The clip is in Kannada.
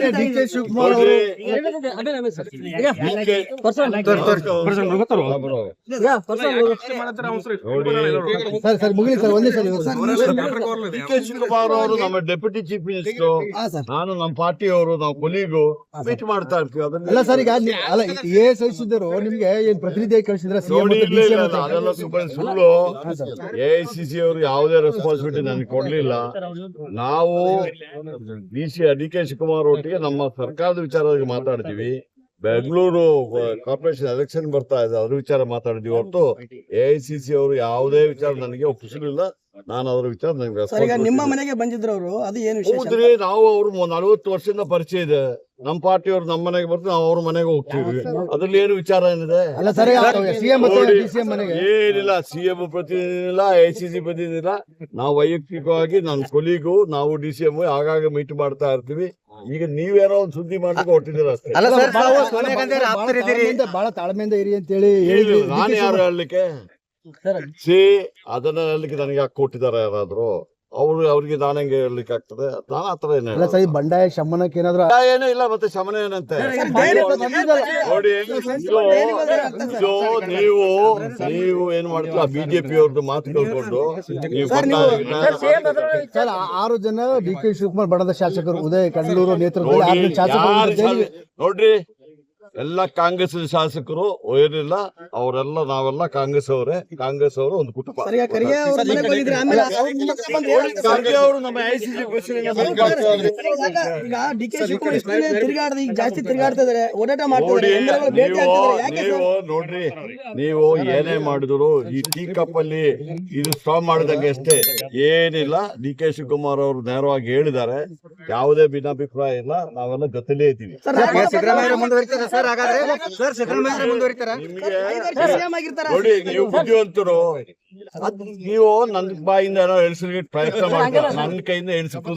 ಮಾನ್ಯ ಡಿ ಕೆ ಶಿವಕುಮಾರ್ ಅವರು ಸರ್. ಸರ್ ಮುಗಿಲಿ ಸರ್ ಒಂದೇ ಸಲ ಡಿ ಕೆ ಶಿವಕುಮಾರ್ ಅವರು ನಮ್ಮ ಡೆಪ್ಯೂಟಿ ಚೀಫ್ ಮಿನಿಸ್ಟರ್. ಸರ್. ನಾನು ನಮ್ಮ ಪಾರ್ಟಿಯವರು ನಾವು ಕೊಲೀಗು. ಮೀಟ್ ಮಾಡ್ತಾ ಇರ್ತೀವಿ. ಅದನ್ನ ಅಲ್ಲ ಸರ್ ಈಗ ಅಲ್ಲ ಎ ಸಹಿಸಿದ್ರು ನಿಮ್ಗೆ ಏನ್ ಪ್ರತಿನಿಧಿ ಕಳಿಸಿದ್ರೆ? ಅದೆಲ್ಲ ಸುಮ್ಮನೆ ಸುಳ್ಳು. ಎ ಐ ಸಿ ಸಿ ಅವರು ಯಾವುದೇ ರೆಸ್ಪಾನ್ಸಿಬಿಲಿಟಿ ನನಗೆ ಕೊಡ್ಲಿಲ್ಲ. ನಾವು D C D K Shivakumar ಒಟ್ಟಿಗೆ ನಮ್ಮ ಸರ್ಕಾರದ ವಿಚಾರವಾಗಿ ಮಾತಾಡ್ತೀವಿ. ಬೆಂಗಳೂರು ಕಾರ್ಪೊರೇಷನ್ ಎಲೆಕ್ಷನ್ ಬರ್ತಾ ಇದೆ ಅದ್ರ ವಿಚಾರ ಮಾತಾಡಿದ್ವಿ ಹೊರತು ಎ ಐ ಸಿ ಸಿ ಅವರು ಯಾವುದೇ ವಿಚಾರ ನನಗೆ ಒಪ್ಪಿಸಲಿಲ್ಲ. ನಾನು ಅದರ ವಿಚಾರ ನನಗೆ ನಿಮ್ಮ. ಮನೆಗೆ ಬಂದಿದ್ರು ಅವರು ಅದು ಏನು ವಿಶೇಷ? ಹೌದ್ರಿ ನಾವು ಅವ್ರು ನಲವತ್ತು ವರ್ಷದಿಂದ ಪರಿಚಯ ಇದೆ. ನಮ್ಮ ಪಾರ್ಟಿಯವ್ರು ನಮ್ಮ ಮನೆಗೆ ಬರ್ತೀವಿ ನಾವು ಅವ್ರ ಮನೆಗೆ ಹೋಗ್ತೀವಿ. ಅದ್ರಲ್ಲಿ ಏನು ವಿಚಾರ ಏನಿದೆ? ಏನಿಲ್ಲ ಸರ್ ಸಿಎಂ ಮತ್ತೆ ನೋಡಿ, ಡಿ ಸಿ ಎಂ ಮನೆಗೆ. ಏನಿಲ್ಲ ಸಿಎಂ ಪ್ರತಿನಿಧಿ ಇಲ್ಲ ಐ ಸಿ ಸಿ ಪ್ರತಿನಿಧಿ ಇಲ್ಲ. ನಾವು ವೈಯಕ್ತಿಕವಾಗಿ ನನ್ನ ಕೊಲಿಗೂ ನಾವು ಡಿ ಸಿ ಎಂ ಆಗಾಗ ಮೀಟ್ ಮಾಡ್ತಾ ಇರ್ತೀವಿ. ಈಗ ನೀವೇನೋ ಒಂದು ಸುದ್ದಿ ಮಾಡ್ಲಿಕ್ಕೆ ಹೊಟ್ಟಿದ್ದೀರ ಅಷ್ಟೇ. ಅಲ್ಲ ಸರ್ ಬಹಳ- ತಾವು ಬಹಳ- ಸೋನಿಯಾ ಗಾಂಧಿ ಅವ್ರ ಬಹಳ ಆಪ್ತರಿದ್ದೀರಿ ತಾಳ್ಮೆಯಿಂದ- ಬಹಳ ತಾಳ್ಮೆಯಿಂದ ಇರಿ ಅಂತ ಹೇಳಿ ನಾನು ಯಾರು ಹೇಳಲಿಕ್ಕೆ? ಸಿ ಅದನ್ನ ಹೇಳಲಿಕ್ಕೆ ನನಗೆ ಯಾಕೆ ಕೊಟ್ಟಿದ್ದಾರೆ ಯಾರಾದ್ರು? ಅವ್ರು ಅವ್ರಿಗೆ ನಾನು ಹೆಂಗೆ ಹೇಳಲಿಕ್ಕೆ ಆಗ್ತದೆ? ನಾನು ಆತರ ಏನು ಅಲ್ಲ ಸರ್ ಈ ಬಂಡಾಯ ಶಮನಕ್ಕೆ ಏನಾದ್ರು ಏನೂ ಇಲ್ಲ ಮತ್ತೆ ಶಮನ ಏನಂತೆ? ನೋಡಿ ಇದು ನೀವು ನೀವು ಏನ್ ಮಾಡ್ತೀರಾ? ಬಿಜೆಪಿ ಅವ್ರದ್ದು ಮಾತು ಕೇಳ್ಕೊಂಡು ನೀವು ಸರ್ ಆ- ಆರು ಜನ ಡಿ ಕೆ ಶಿವಕುಮಾರ್ ಬಣದ ಶಾಸಕರು ಉದಯ ಆರು ಶಾಸಕರು ಯಾರು ನೋಡ್ರಿ ಎಲ್ಲ ಕಾಂಗ್ರೆಸ್ ಶಾಸಕರು ಏನಿಲ್ಲ ಅವರೆಲ್ಲ ನಾವೆಲ್ಲ ಕಾಂಗ್ರೆಸ್ ಅವರೇ ಕಾಂಗ್ರೆಸ್ ಅವರು ಒಂದು ಕುಟುಂಬ ನೋಡ್ರಿ ನೀವು ಏನೇ ಮಾಡಿದ್ರು ಈ ಟೀ ಕಪ್ ಅಲ್ಲಿ ಇದು ಸ್ಟಾಪ್ ಮಾಡಿದಂಗೆ ಅಷ್ಟೇ ಏನಿಲ್ಲ ಡಿ ಕೆ ಶಿವಕುಮಾರ್ ಅವರು ನೇರವಾಗಿ ಹೇಳಿದ್ದಾರೆ ಯಾವುದೇ ಭಿನ್ನಾಭಿಪ್ರಾಯ ಇಲ್ಲ ನಾವೆಲ್ಲ ಜೊತೆಲೇ ಇದ್ದೀವಿ ಸರ್ ಹಾಗಾದ್ರೆ ಸರ್ ಸಿದ್ದರಾಮಯ್ಯ ಮುಂದುವರಿತಾರ? ಸಿಎಂ ಆಗಿರ್ತಾರ? ನೋಡಿ ನೀವು ಬುದ್ಧಿವಂತರು. ನೀವು ನನ್ನ ಬಾಯಿಂದ ಏನೋ ಎಳಿಸ್ಲಿಕ್ಕೆ ಪ್ರಯತ್ನ ಮಾಡ್ತಾರೆ? ನನ್ನ ಕೈಯಿಂದ ಎಳಿಸಿದ್ರು